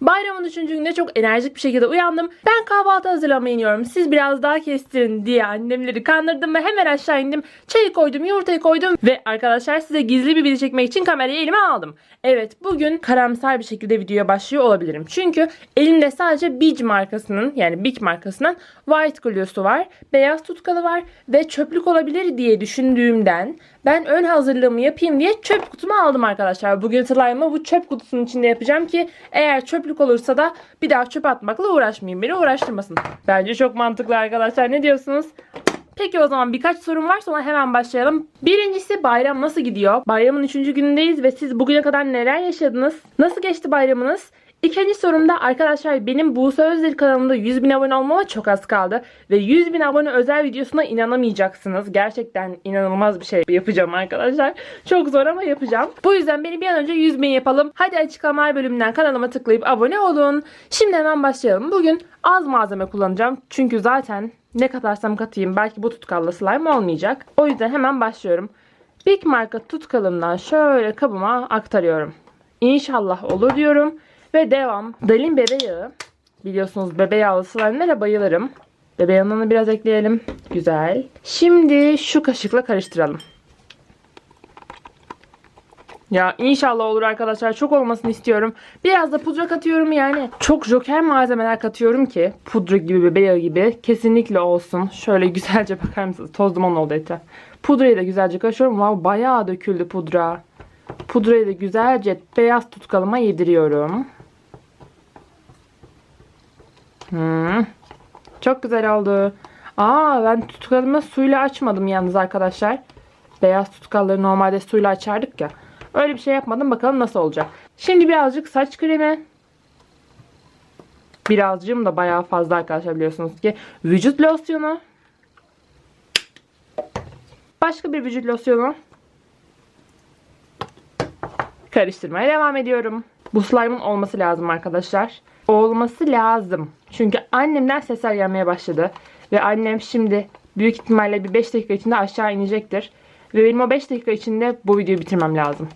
Bayramın 3. gününde çok enerjik bir şekilde uyandım. Ben kahvaltı hazırlamaya iniyorum. Siz biraz daha kestirin diye annemleri kandırdım ve hemen aşağı indim. Çayı koydum, yumurtayı koydum ve arkadaşlar size gizli bir video çekmek için kamerayı elime aldım. Evet bugün karamsar bir şekilde videoya başlıyor olabilirim. Çünkü elimde sadece Big markasının yani Big markasının White Glue'su var. Beyaz tutkalı var ve çöplük olabilir diye düşündüğümden ben ön hazırlığımı yapayım diye çöp kutumu aldım arkadaşlar. Bugün slime'ı bu çöp kutusunun içinde yapacağım ki eğer çöplük olursa da bir daha çöp atmakla uğraşmayayım. Beni uğraştırmasın. Bence çok mantıklı arkadaşlar. Ne diyorsunuz? Peki o zaman birkaç sorum var sonra hemen başlayalım. Birincisi bayram nasıl gidiyor? Bayramın 3. günündeyiz ve siz bugüne kadar neler yaşadınız? Nasıl geçti bayramınız? İkinci sorumda arkadaşlar benim Buse Özdil kanalımda 100 bin abone olmama çok az kaldı. Ve 100 bin abone özel videosuna inanamayacaksınız. Gerçekten inanılmaz bir şey yapacağım arkadaşlar. Çok zor ama yapacağım. Bu yüzden beni bir an önce 100 bin yapalım. Hadi açıklamalar bölümünden kanalıma tıklayıp abone olun. Şimdi hemen başlayalım. Bugün az malzeme kullanacağım. Çünkü zaten ne katarsam katayım belki bu tutkalla slime olmayacak. O yüzden hemen başlıyorum. Big marka tutkalımdan şöyle kabıma aktarıyorum. İnşallah olur diyorum. Ve devam. Dalin bebe yağı. Biliyorsunuz bebe yağlı slime'lara bayılırım. Bebe yağını biraz ekleyelim. Güzel. Şimdi şu kaşıkla karıştıralım. Ya inşallah olur arkadaşlar. Çok olmasını istiyorum. Biraz da pudra katıyorum yani. Çok joker malzemeler katıyorum ki. Pudra gibi, bebe yağı gibi. Kesinlikle olsun. Şöyle güzelce bakar mısınız? Toz duman oldu etraf. Pudrayı da güzelce karıştırıyorum. Wow, bayağı döküldü pudra. Pudrayı da güzelce beyaz tutkalıma yediriyorum. Hmm. Çok güzel oldu. Aa ben tutkalımı suyla açmadım yalnız arkadaşlar. Beyaz tutkalları normalde suyla açardık ya. Öyle bir şey yapmadım. Bakalım nasıl olacak. Şimdi birazcık saç kremi. Birazcığım da bayağı fazla arkadaşlar biliyorsunuz ki. Vücut losyonu. Başka bir vücut losyonu. Karıştırmaya devam ediyorum. Bu slime'ın olması lazım arkadaşlar. Olması lazım. Çünkü annemden sesler gelmeye başladı. Ve annem şimdi büyük ihtimalle bir 5 dakika içinde aşağı inecektir. Ve benim o 5 dakika içinde bu videoyu bitirmem lazım.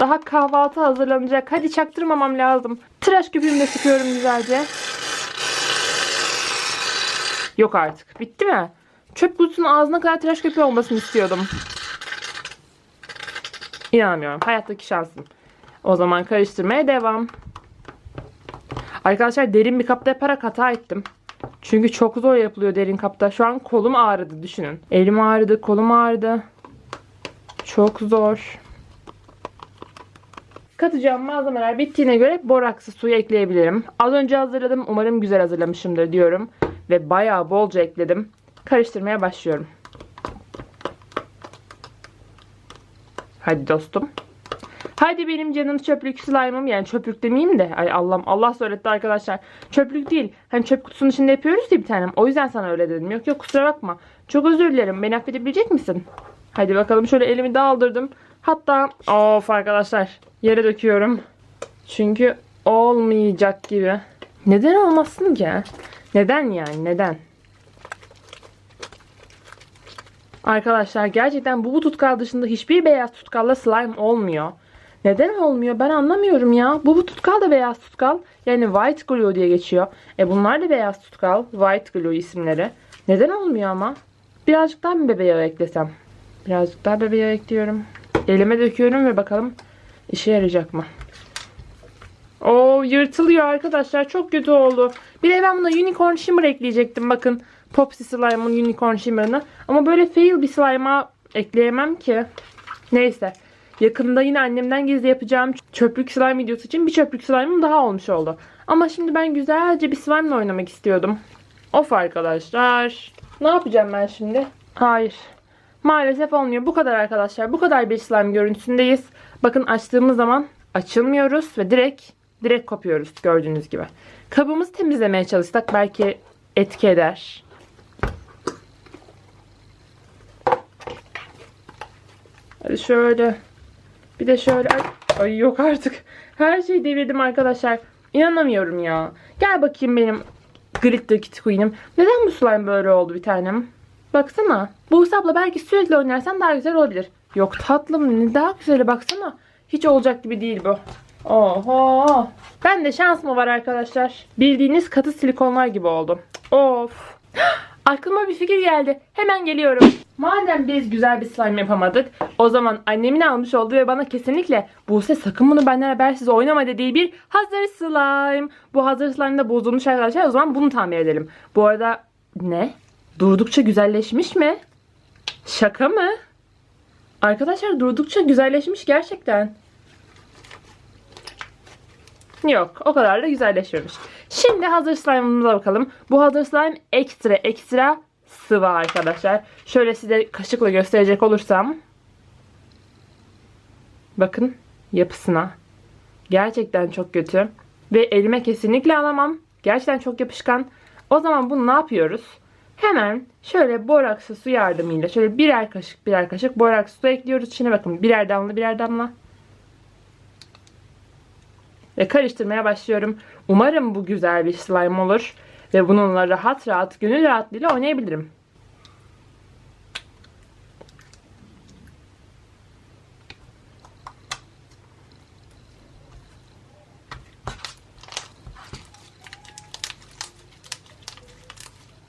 Daha kahvaltı hazırlanacak. Hadi çaktırmamam lazım. Tıraş köpüğümü de sıkıyorum güzelce. Yok artık. Bitti mi? Çöp kutusunun ağzına kadar tıraş köpüğü olmasını istiyordum. İnanmıyorum. Hayattaki şansım. O zaman karıştırmaya devam. Arkadaşlar derin bir kapta yaparak hata ettim. Çünkü çok zor yapılıyor derin kapta. Şu an kolum ağrıdı düşünün. Elim ağrıdı, kolum ağrıdı. Çok zor. Katacağım malzemeler bittiğine göre boraksı suyu ekleyebilirim. Az önce hazırladım. Umarım güzel hazırlamışımdır diyorum. Ve bayağı bolca ekledim. Karıştırmaya başlıyorum. Hadi dostum. Hadi benim canım çöplük slime'ım yani çöplük demeyeyim de ay Allah'ım Allah söyletti arkadaşlar. Çöplük değil. Hani çöp kutusunun içinde yapıyoruz ya bir tanem. O yüzden sana öyle dedim. Yok yok kusura bakma. Çok özür dilerim. Beni affedebilecek misin? Hadi bakalım şöyle elimi daldırdım. Hatta of arkadaşlar yere döküyorum. Çünkü olmayacak gibi. Neden olmasın ki? Neden yani neden? Arkadaşlar gerçekten bu, bu tutkal dışında hiçbir beyaz tutkalla slime olmuyor. Neden olmuyor ben anlamıyorum ya. Bu, bu tutkal da beyaz tutkal. Yani white glue diye geçiyor. E bunlar da beyaz tutkal. White glue isimleri. Neden olmuyor ama? Birazcık daha mı bebe yağı eklesem? Birazcık daha bebe yağı ekliyorum. Elime döküyorum ve bakalım işe yarayacak mı? Oo yırtılıyor arkadaşlar. Çok kötü oldu. Bir de ben buna unicorn shimmer ekleyecektim. Bakın Popsy Slime'ın unicorn shimmer'ını. Ama böyle fail bir slime'a ekleyemem ki. Neyse. Yakında yine annemden gizli yapacağım çöplük slime videosu için bir çöplük slime'ım daha olmuş oldu. Ama şimdi ben güzelce bir slime'la oynamak istiyordum. Of arkadaşlar. Ne yapacağım ben şimdi? Hayır. Maalesef olmuyor. Bu kadar arkadaşlar. Bu kadar bir slime görüntüsündeyiz. Bakın açtığımız zaman açılmıyoruz ve direkt direkt kopuyoruz gördüğünüz gibi. Kabımızı temizlemeye çalışsak belki etki eder. Hadi şöyle. Bir de şöyle. Ay, yok artık. Her şeyi devirdim arkadaşlar. İnanamıyorum ya. Gel bakayım benim Glitter Kitty Queen'im. Neden bu slime böyle oldu bir tanem? Baksana. Bu hesapla belki sürekli oynarsan daha güzel olabilir. Yok tatlım ne daha güzeli baksana. Hiç olacak gibi değil bu. Oho. Ben de şans mı var arkadaşlar? Bildiğiniz katı silikonlar gibi oldum. Of. Aklıma bir fikir geldi. Hemen geliyorum. Madem biz güzel bir slime yapamadık, o zaman annemin almış olduğu ve bana kesinlikle Buse sakın bunu benden habersiz oynama dediği bir hazır slime. Bu hazır slime de bozulmuş arkadaşlar. O zaman bunu tamir edelim. Bu arada ne? Durdukça güzelleşmiş mi? Şaka mı? Arkadaşlar durdukça güzelleşmiş gerçekten. Yok o kadar da güzelleşmemiş. Şimdi hazır slime'ımıza bakalım. Bu hazır slime ekstra ekstra sıvı arkadaşlar. Şöyle size kaşıkla gösterecek olursam. Bakın yapısına. Gerçekten çok kötü. Ve elime kesinlikle alamam. Gerçekten çok yapışkan. O zaman bunu ne yapıyoruz? Hemen şöyle boraksı su yardımıyla şöyle birer kaşık birer kaşık boraksı su ekliyoruz. İçine bakın birer damla birer damla. Ve karıştırmaya başlıyorum. Umarım bu güzel bir slime olur. Ve bununla rahat rahat, gönül rahatlığıyla oynayabilirim.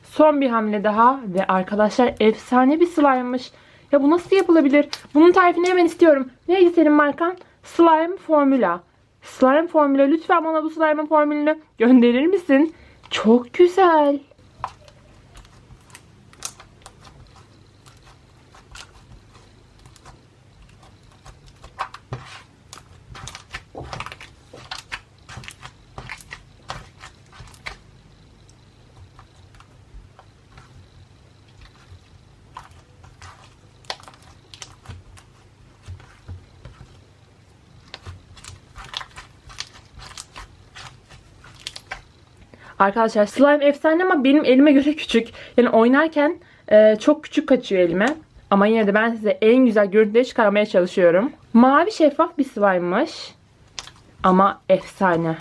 Son bir hamle daha ve arkadaşlar efsane bir slime'mış. Ya bu nasıl yapılabilir? Bunun tarifini hemen istiyorum. Neydi senin markan? Slime Formula. Slime Formula lütfen bana bu slime formülünü gönderir misin? Çok güzel. Arkadaşlar slime efsane ama benim elime göre küçük. Yani oynarken e, çok küçük kaçıyor elime. Ama yine de ben size en güzel görüntüleri çıkarmaya çalışıyorum. Mavi şeffaf bir slime'mış. Ama efsane.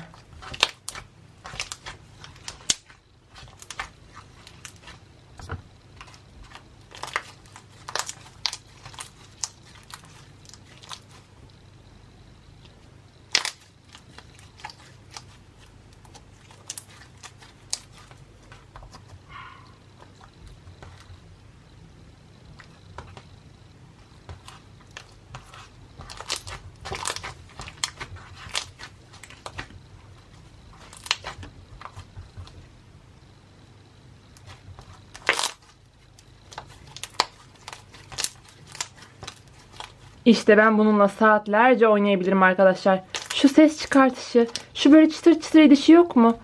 İşte ben bununla saatlerce oynayabilirim arkadaşlar. Şu ses çıkartışı, şu böyle çıtır çıtır edişi yok mu?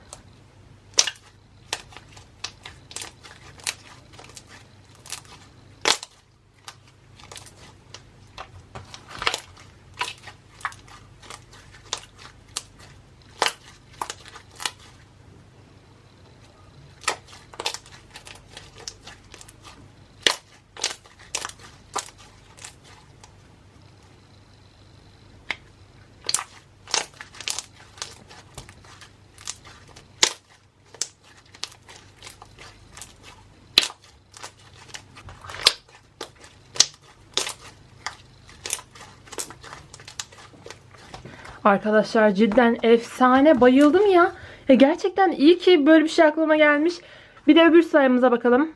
Arkadaşlar cidden efsane bayıldım ya. ya. Gerçekten iyi ki böyle bir şey aklıma gelmiş. Bir de öbür sayımıza bakalım.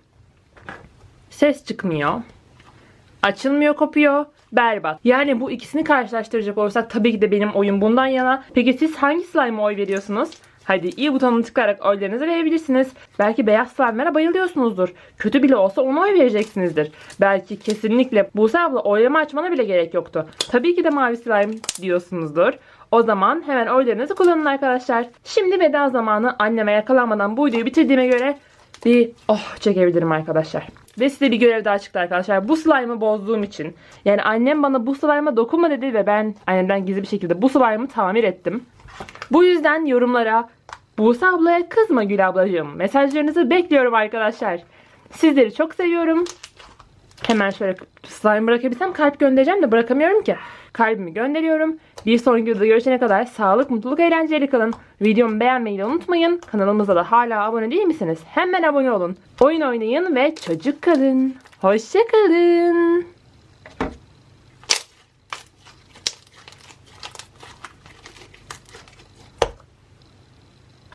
Ses çıkmıyor. Açılmıyor kopuyor. Berbat. Yani bu ikisini karşılaştıracak olursak tabii ki de benim oyun bundan yana. Peki siz hangi slime'a oy veriyorsunuz? Hadi iyi butonuna tıklayarak oylarınızı verebilirsiniz. Belki beyaz slime'lara bayılıyorsunuzdur. Kötü bile olsa ona oy vereceksinizdir. Belki kesinlikle Buse abla oylama açmana bile gerek yoktu. Tabii ki de mavi slime diyorsunuzdur. O zaman hemen oylarınızı kullanın arkadaşlar. Şimdi veda zamanı anneme yakalanmadan bu videoyu bitirdiğime göre bir oh çekebilirim arkadaşlar. Ve size bir görev daha çıktı arkadaşlar. Bu slime'ı bozduğum için. Yani annem bana bu slime'a dokunma dedi ve ben annemden gizli bir şekilde bu slime'ı tamir ettim. Bu yüzden yorumlara Buse ablaya kızma Gül ablacığım. Mesajlarınızı bekliyorum arkadaşlar. Sizleri çok seviyorum. Hemen şöyle slime bırakabilsem kalp göndereceğim de bırakamıyorum ki. Kalbimi gönderiyorum. Bir sonraki videoda görüşene kadar sağlık, mutluluk, eğlenceli kalın. Videomu beğenmeyi de unutmayın. Kanalımıza da hala abone değil misiniz? Hemen abone olun. Oyun oynayın ve çocuk kalın. Hoşçakalın.